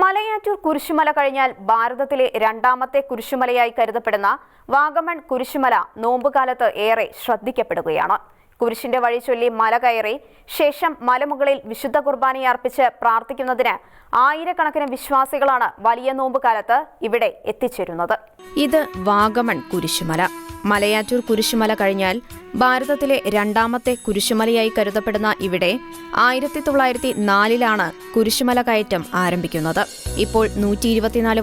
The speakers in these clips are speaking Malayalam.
മലയാറ്റൂർ കുരിശുമല കഴിഞ്ഞാൽ ഭാരതത്തിലെ രണ്ടാമത്തെ കുരിശുമലയായി കരുതപ്പെടുന്ന വാഗമൺ കുരിശുമല നോമ്പുകാലത്ത് ഏറെ ശ്രദ്ധിക്കപ്പെടുകയാണ്. കുരിശിന്റെ വഴി ചൊല്ലി മല കയറി ശേഷം മലമുകളിൽ വിശുദ്ധ കുർബാനയർപ്പിച്ച് പ്രാർത്ഥിക്കുന്നതിന് ആയിരക്കണക്കിന് വിശ്വാസികളാണ് വലിയ നോമ്പ് നോമ്പുകാലത്ത് ഇവിടെ എത്തിച്ചേരുന്നത്. ഇത് വാഗമൺ കുരിശുമല. മലയാറ്റൂർ കുരിശുമല കഴിഞ്ഞാൽ ഭാരതത്തിലെ രണ്ടാമത്തെ കുരിശുമലയായി കരുതപ്പെടുന്ന ഇവിടെ ആയിരത്തി തൊള്ളായിരത്തി നാലിലാണ് കുരിശുമല കയറ്റം ആരംഭിക്കുന്നത്. ഇപ്പോൾ നൂറ്റി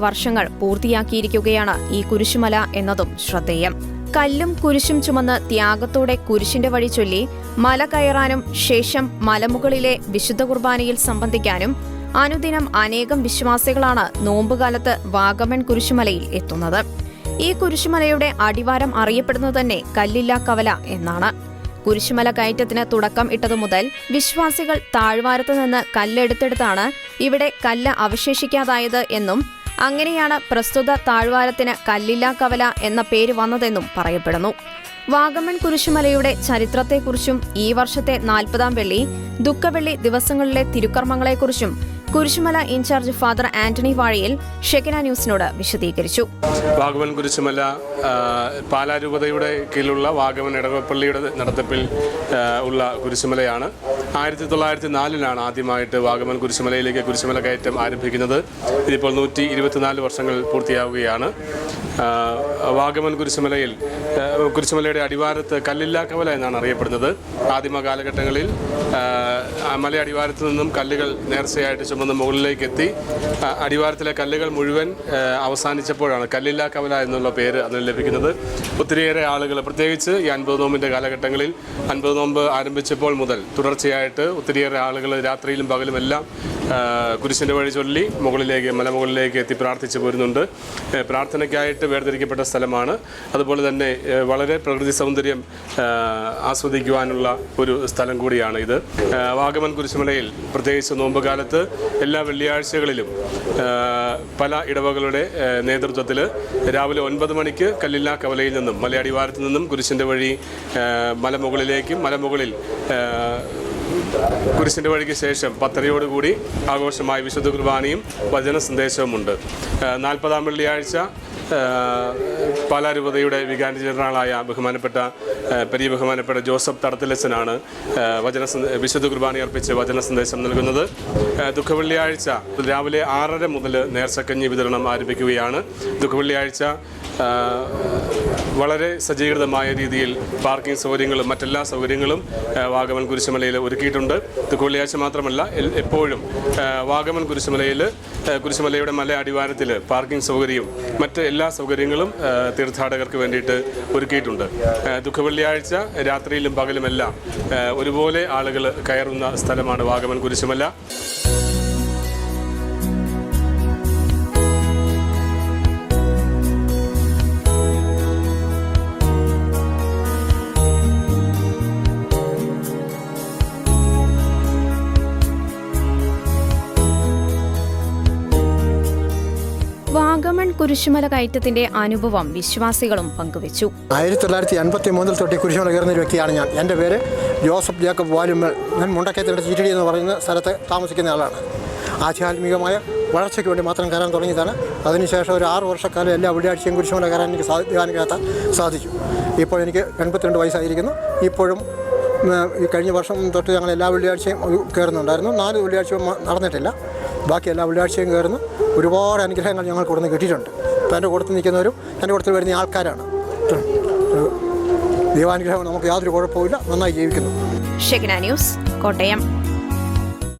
വർഷങ്ങൾ പൂർത്തിയാക്കിയിരിക്കുകയാണ് ഈ കുരിശുമല എന്നതും ശ്രദ്ധേയം. കല്ലും കുരിശും ചുമന്ന് ത്യാഗത്തോടെ കുരിശിന്റെ വഴി ചൊല്ലി മല കയറാനും ശേഷം മലമുകളിലെ വിശുദ്ധ കുർബാനയിൽ സംബന്ധിക്കാനും അനുദിനം അനേകം വിശ്വാസികളാണ് നോമ്പുകാലത്ത് വാഗമൺ കുരിശുമലയിൽ എത്തുന്നത്. ഈ കുരിശുമലയുടെ അടിവാരം അറിയപ്പെടുന്നത് തന്നെ കല്ലില്ല കവല എന്നാണ്. കുരിശുമല കയറ്റത്തിന് തുടക്കം ഇട്ടതു മുതൽ വിശ്വാസികൾ താഴ്വാരത്തു നിന്ന് കല്ലെടുത്തെടുത്താണ് ഇവിടെ കല്ല് അവശേഷിക്കാതായത് എന്നും അങ്ങനെയാണ് പ്രസ്തുത താഴ്വാരത്തിന് കല്ലില്ലാ കവല എന്ന പേര് വന്നതെന്നും പറയപ്പെടുന്നു. വാഗമൺ കുരിശുമലയുടെ ചരിത്രത്തെക്കുറിച്ചും ഈ വർഷത്തെ നാൽപ്പതാം വെള്ളി ദുഃഖവെള്ളി ദിവസങ്ങളിലെ തിരുക്കർമ്മങ്ങളെക്കുറിച്ചും Kurisumala in charge father Antony Vazhayil Shekina ന്യൂസിനോട് വിശദീകരിച്ചു. വാഗമൻ കുരിശുമല പാലാരൂപതയുടെ കീഴിലുള്ള വാഗമൻ ഇടവപ്പള്ളിയുടെ നടത്തിപ്പിൽ ഉള്ള കുരിശുമലയാണ്. ആയിരത്തി തൊള്ളായിരത്തി നാലിലാണ് ആദ്യമായിട്ട് വാഗമൻ കുരിശുമലയിലേക്ക് കുരിശുമല കയറ്റം ആരംഭിക്കുന്നത്. ഇതിപ്പോൾ നൂറ്റി ഇരുപത്തിനാല് വർഷങ്ങൾ പൂർത്തിയാവുകയാണ്. വാഗമൻ കുരിശുമലയിൽ കുരിശുമലയുടെ അടിവാരത്ത് കല്ലില്ലാ കവല എന്നാണ് അറിയപ്പെടുന്നത്. ആദിമ കാലഘട്ടങ്ങളിൽ മല അടിവാരത്ത് നിന്നും കല്ലുകൾ നേർച്ചയായിട്ട് ചുമന്ന് മുകളിലേക്ക് എത്തി അടിവാരത്തിലെ കല്ലുകൾ മുഴുവൻ അവസാനിച്ചപ്പോഴാണ് കല്ലില്ലാ കവല എന്നുള്ള പേര് അതിന് ലഭിക്കുന്നത്. ഒത്തിരിയേറെ ആളുകൾ പ്രത്യേകിച്ച് ഈ അൻപത് നോമ്പിന്റെ കാലഘട്ടങ്ങളിൽ അൻപത് നോമ്പ് ആരംഭിച്ചപ്പോൾ മുതൽ തുടർച്ചയായിട്ട് ഒത്തിരിയേറെ ആളുകൾ രാത്രിയിലും പകലും എല്ലാം കുരിശിന്റെ വഴി ചൊല്ലി മുകളിലേക്ക് മലമുകളിലേക്ക് എത്തി പ്രാർത്ഥിച്ചു പോരുന്നുണ്ട്. പ്രാർത്ഥനയ്ക്കായിട്ട് വേർതിരിക്കപ്പെട്ട സ്ഥലമാണ്. അതുപോലെ തന്നെ വളരെ പ്രകൃതി സൗന്ദര്യം ആസ്വദിക്കുവാനുള്ള ഒരു സ്ഥലം കൂടിയാണ് ഇത്. ആ, വാഗമൻ കുരിശുമലയിൽ പ്രത്യേകിച്ച് നോമ്പുകാലത്ത് എല്ലാ വെള്ളിയാഴ്ചകളിലും പല ഇടവകളുടെ നേതൃത്വത്തിൽ രാവിലെ ഒൻപത് മണിക്ക് കല്ലില്ലാ കവലയിൽ നിന്നും മലയടിവാരത്ത് നിന്നും കുരിശിന്റെ വഴി മലമുകളിലേക്കും മലമുകളിൽ കുരിശിന്റെ വഴിക്ക് ശേഷം പത്തരയോടുകൂടി ആഘോഷമായ വിശുദ്ധ കുർബാനയും വചന സന്ദേശവുമുണ്ട്. നാൽപ്പതാം വെള്ളിയാഴ്ച പാലാരൂപതയുടെ വികാരി ജനറലായ ബഹുമാനപ്പെട്ട പെരിയ ബഹുമാനപ്പെട്ട ജോസഫ് തടത്തിലച്ചനാണ് വചന വിശുദ്ധ കുർബാനി അർപ്പിച്ച് വചന സന്ദേശം നൽകുന്നത്. ദുഃഖവെള്ളിയാഴ്ച രാവിലെ ആറര മുതൽ നേർച്ചക്കഞ്ഞി വിതരണം ആരംഭിക്കുകയാണ്. ദുഃഖവെള്ളിയാഴ്ച വളരെ സജ്ജീകൃതമായ രീതിയിൽ പാർക്കിംഗ് സൗകര്യങ്ങളും മറ്റെല്ലാ സൗകര്യങ്ങളും വാഗമൺ കുരിശുമലയിൽ ഒരുക്കിയിട്ടുണ്ട്. വെള്ളിയാഴ്ച മാത്രമല്ല എപ്പോഴും വാഗമൺ കുരിശുമലയിൽ കുരിശുമലയുടെ മല അടിവാരത്തിൽ പാർക്കിംഗ് സൗകര്യവും മറ്റ് എല്ലാ സൗകര്യങ്ങളും ആ, തീർത്ഥാടകർക്ക് വേണ്ടിയിട്ട് ഒരുക്കിയിട്ടുണ്ട്. ദുഃഖവെള്ളിയാഴ്ച രാത്രിയിലും പകലുമെല്ലാം ഒരുപോലെ ആളുകൾ കയറുന്ന സ്ഥലമാണ് വാഗമൺ കുരിശുമല. കുരിശുമല കയറ്റത്തിന്റെ അനുഭവം വിശ്വാസികളും പങ്കുവച്ചു. ആയിരത്തി തൊള്ളായിരത്തി എൺപത്തി മൂന്നിൽ തൊട്ട് കുരിശുമല കയറുന്ന ഒരു വ്യക്തിയാണ് ഞാൻ. എന്റെ പേര് ജോസഫ് ജേക്കബ് വാലുമ്മൽ. ഞാൻ മുണ്ടക്കയത്തിന്റെ ചീറ്റടി എന്ന് പറയുന്ന സ്ഥലത്ത് താമസിക്കുന്ന ആളാണ്. ആധ്യാത്മികമായ വളർച്ചയ്ക്ക് വേണ്ടി മാത്രം കയറാൻ തുടങ്ങിയതാണ്. അതിനുശേഷം ഒരു ആറ് വർഷക്കാലം എല്ലാ വെള്ളിയാഴ്ചയും കുരിശുമല കയറാൻ എനിക്ക് സാധിക്കാൻ ധ്യാനം സാധിച്ചു. ഇപ്പോൾ എനിക്ക് എൺപത്തിരണ്ട് വയസ്സായിരിക്കുന്നു. ഇപ്പോഴും ഈ കഴിഞ്ഞ വർഷം തൊട്ട് ഞങ്ങൾ എല്ലാ വെള്ളിയാഴ്ചയും കയറുന്നുണ്ടായിരുന്നു. നാല് വെള്ളിയാഴ്ചയും നടന്നിട്ടില്ല. ബാക്കി എല്ലാ വെള്ളിയാഴ്ചയും കയറുന്നു ഒരുപാട് അനുഗ്രഹങ്ങൾ ഞങ്ങൾ കൊടുന്ന് കിട്ടിയിട്ടുണ്ട്. അപ്പോൾ എന്റെ കൂട്ടത്തിൽ നിൽക്കുന്നവരും എന്റെ കൂട്ടത്തിൽ വരുന്ന ആൾക്കാരാണ്. ദൈവാനുഗ്രഹം നമുക്ക് യാതൊരു കുഴപ്പമില്ല നന്നായി ജീവിക്കുന്നു. ന്യൂസ് കോട്ടയം.